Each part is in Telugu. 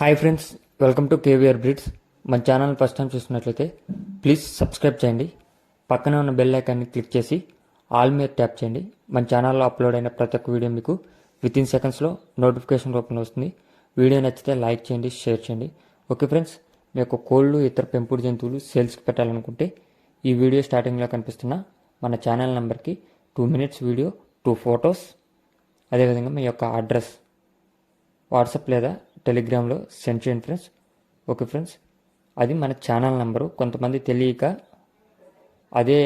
Hi friends welcome to KVR birds మన ఛానల్ ఫస్ట్ టైం చూస్తున్నట్లయితే ప్లీజ్ సబ్స్క్రైబ్ చేయండి. పక్కనే ఉన్న బెల్ ఐకాన్ని క్లిక్ చేసి ఆల్ మీద ట్యాప్ చేయండి. మన ఛానల్లో అప్లోడ్ అయిన ప్రతి ఒక్క వీడియో మీకు విత్ ఇన్ సెకండ్స్లో నోటిఫికేషన్ రూపంలో వస్తుంది. వీడియో నచ్చితే లైక్ చేయండి షేర్ చేయండి. ఓకే ఫ్రెండ్స్ మీ యొక్క కోళ్ళు ఇతర పెంపుడు జంతువులు సేల్స్కి పెట్టాలనుకుంటే ఈ వీడియో స్టార్టింగ్లో కనిపిస్తున్న మన ఛానల్ నెంబర్కి two minutes video two photos అదేవిధంగా మీ యొక్క అడ్రస్ వాట్సాప్ లేదా టెలిగ్రామ్లో సెండ్ చేయండి ఫ్రెండ్స్. Okay friends. అది మన ఛానల్ నెంబరు. కొంతమంది తెలియక అదే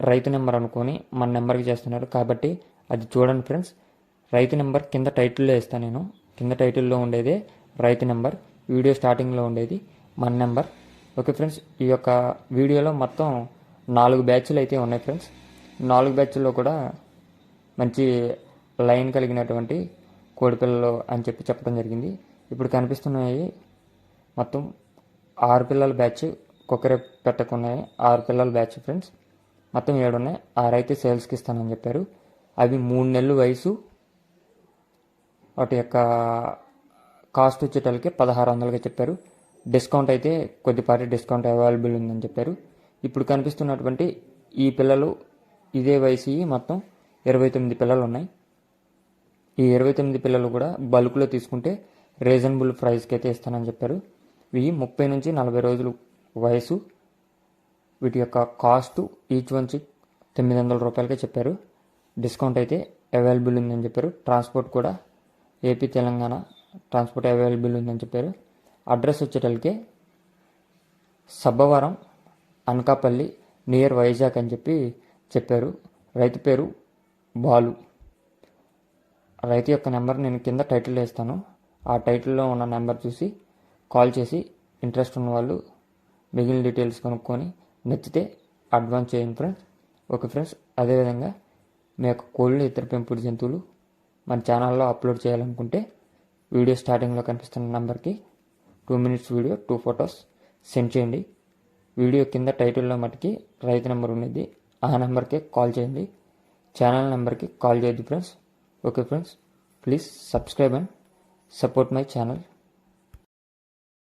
రైతు నెంబర్ అనుకొని మన నెంబర్కి చేస్తున్నారు. కాబట్టి అది చూడండి ఫ్రెండ్స్. రైతు నెంబర్ కింద టైటిల్లో ఇస్తాను నేను. కింద టైటిల్లో ఉండేదే రైతు నెంబర్. వీడియో స్టార్టింగ్లో ఉండేది మన నెంబర్. Okay friends. ఈ యొక్క వీడియోలో మొత్తం నాలుగు బ్యాచ్లు అయితే ఉన్నాయి ఫ్రెండ్స్. నాలుగు బ్యాచ్ల్లో కూడా మంచి లైన్ కలిగినటువంటి కోడిపిల్లలు అని చెప్పి చెప్పడం జరిగింది. ఇప్పుడు కనిపిస్తున్నాయి మొత్తం ఆరు పిల్లల బ్యాచ్ కుక్కరే పెట్టకున్నాయి. ఆరు పిల్లల బ్యాచ్ ఫ్రెండ్స్. మొత్తం ఏడు ఉన్నాయి ఆరు అయితే సేల్స్కి ఇస్తానని చెప్పారు. అవి మూడు నెలలు వయసు. వాటి యొక్క కాస్ట్ వచ్చేటోళ్ళకి పదహారు వందలుగా చెప్పారు. డిస్కౌంట్ అయితే కొద్దిపాటి డిస్కౌంట్ అవైలబుల్ ఉందని చెప్పారు. ఇప్పుడు కనిపిస్తున్నటువంటి ఈ పిల్లలు ఇదే వయసు మొత్తం ఇరవై తొమ్మిది పిల్లలు ఉన్నాయి. ఈ ఇరవై తొమ్మిది పిల్లలు కూడా బల్క్లో తీసుకుంటే రీజనబుల్ ప్రైస్కి అయితే ఇస్తానని చెప్పారు. ఇవి ముప్పై నుంచి నలభై రోజులు వయసు వీటి యొక్క కాస్ట్ ఈచ్ వన్కి తొమ్మిది వందల రూపాయలకే చెప్పారు. డిస్కౌంట్ అయితే అవైలబుల్ ఉందని చెప్పారు. ట్రాన్స్పోర్ట్ కూడా ఏపీ తెలంగాణ ట్రాన్స్పోర్ట్ అవైలబుల్ ఉందని చెప్పారు. అడ్రస్ వచ్చేటలకే సబ్బవరం అనకాపల్లి నియర్ వైజాగ్ అని చెప్పి చెప్పారు. రైతు పేరు బాలు. రైతు యొక్క నెంబర్ నేను కింద టైటిల్ వేస్తాను. ఆ టైటిల్లో ఉన్న నెంబర్ చూసి కాల్ చేసి ఇంట్రెస్ట్ ఉన్న వాళ్ళు మిగిలిన డీటెయిల్స్ కనుక్కొని నచ్చితే అడ్వాన్స్ చేయండి ఫ్రెండ్స్. ఓకే ఫ్రెండ్స్ అదేవిధంగా మీ యొక్క కోళ్ళు ఇతర పెంపుడు జంతువులు మన ఛానల్లో అప్లోడ్ చేయాలనుకుంటే వీడియో స్టార్టింగ్లో కనిపిస్తున్న నెంబర్కి two minutes video two photos send చేయండి. వీడియో కింద టైటిల్లో మటుకి రైతు నెంబర్ ఉండేది. ఆ నెంబర్కే కాల్ చేయండి. ఛానల్ నెంబర్కి కాల్ చేయొద్దు friends. Okay friends please subscribe and support my channel